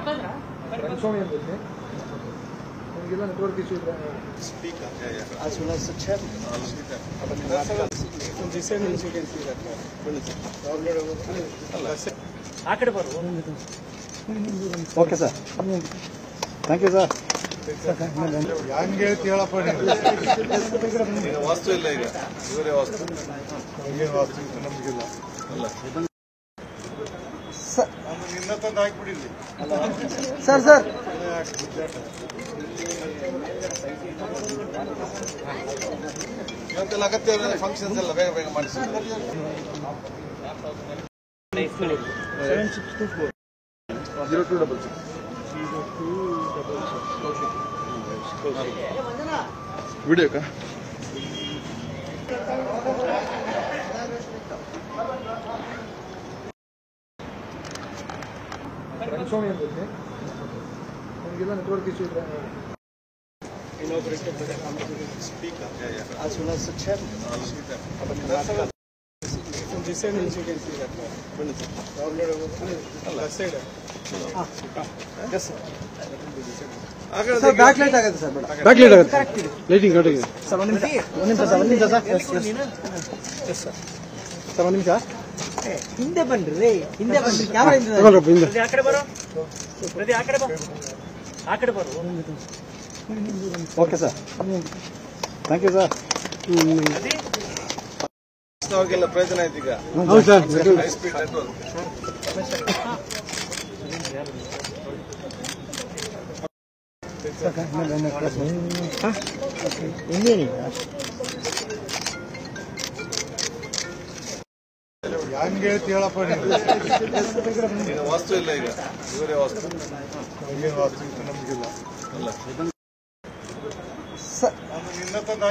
ಅಂತ ಐತಿ ನಮಗೆಲ್ಲ ನೆಟ್ವರ್ಕ್ ಇಶ್ಯೂ the ಅಲ್ಲ ಆ ಕಡೆ ಬರು. Thank you, sir. ಹಂಗೆ ಹೇಳ್ತಿ ಹೇಳಪ್ಪ ವಾಸ್ತು ಇಲ್ಲ ಈಗ? ಇವರೇ ವಾಸ್ತು. ನಮಗಿಲ್ಲ ನಿನ್ನ ತಂದು ಸರ್ ಸರ್. ಇವತ್ತೆಲ್ಲ ಅಗತ್ಯ ಫಂಕ್ಷನ್ಸ್ ಎಲ್ಲ ಬೇಗ ಬೇಗ ಮಾಡಿಸಿ. ಜೀರೋ ಟು ಡಬಲ್ ವಿಡಿಯೋಕಾ ರಂಗಸ್ವಾಮಿ ಅಂತ ಐತಿ ನಮಗೆಲ್ಲ ನೆಟ್ವರ್ಕ್ ಇಶ್ಯೂ ಇದ್ರೆ As soon as the chair. Yes, sir. Sir back light ಆಗುತ್ತೆ ಸರ್ ಬೇಡ ಬ್ಯಾಕ್ ಲೈಟ್ ಆಗುತ್ತೆ ಲೈಟಿಂಗ್ ಕರೆಕ್ಟ್ ಸರ್ ಒಂದು ನಿಮಿಷ ಒಂದು ನಿಮಿಷ ಸರ್ ಒಂದು ನಿಮಿಷ sir yes yes yes sir sir ಒಂದು ನಿಮಿಷ ಹಿಂದೆ ಬನ್ರಿ ಹಿಂದೆ ಬನ್ರಿ ಕ್ಯಾಮ್ರಾ ಹಿಂದೆ ತಗೊಳ್ರಪ್ಪ ಹಿಂದೆ ಪ್ರತಿ ಆ ಕಡೆ ಬರೋ ಪ್ರತಿ ಆ ಕಡೆ ಬಾ ಆ ಕಡೆ ಬರು okay sir thank you sir ಅವ್ರಿಗೆಲ್ಲ ಪ್ರಯೋಜನ ಆಯ್ತು ಈಗ ಹೌದು ಸರ್ ಹೈ ಸ್ಪೀಡ್ ನೆಟ್ವರ್ಕ್ ಹಂಗೆ ಹೇಳ್ತಿ ಹೇಳಪ್ಪ ನೀನು. ವಾಸ್ತು ಇಲ್ಲ ಈಗ. ಇವರೇ ವಾಸ್ತು. ಏನು ವಾಸ್ತು ನಮಗಿಲ್ಲ. ಸರ್ ನಿನ್ನ ತಂದು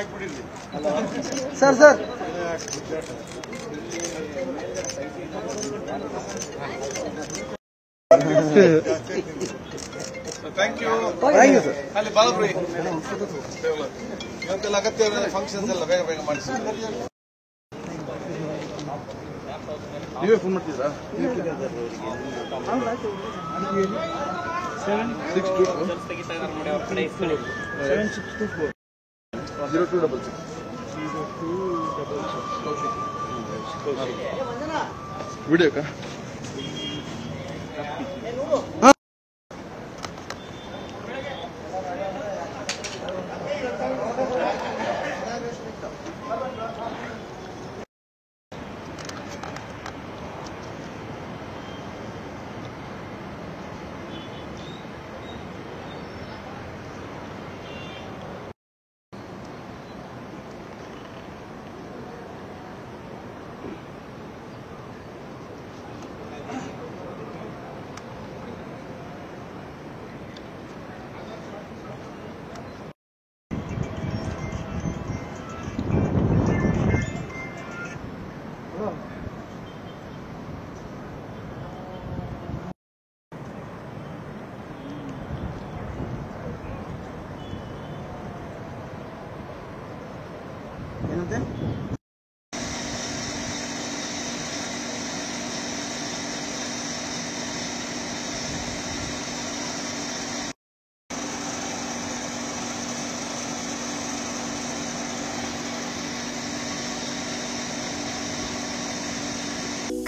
ಸರ್ ಸರ್. ಥ್ಯಾಂಕ್ ಯು ಅಲ್ಲಿ ಬಾಲಪ್ರಿ. ಇವತ್ತೆಲ್ಲ ಅಗತ್ಯ ಫಂಕ್ಷನ್ಸ್ ಎಲ್ಲ ಬೇಗ ಬೇಗ ಮಾಡಿಸಿ. ನೀವೇ phone ಮಾಡ್ತಿದ್ರಾ? Six two seven six two four zero two ಕಡೆ ಇಸ್ಕೊಳ್ಳಿ ಜೀರೋ ಟು ಡಬಲ್ ಸಿಕ್ಸ್ ವಿಡಿಯೋಕಾ another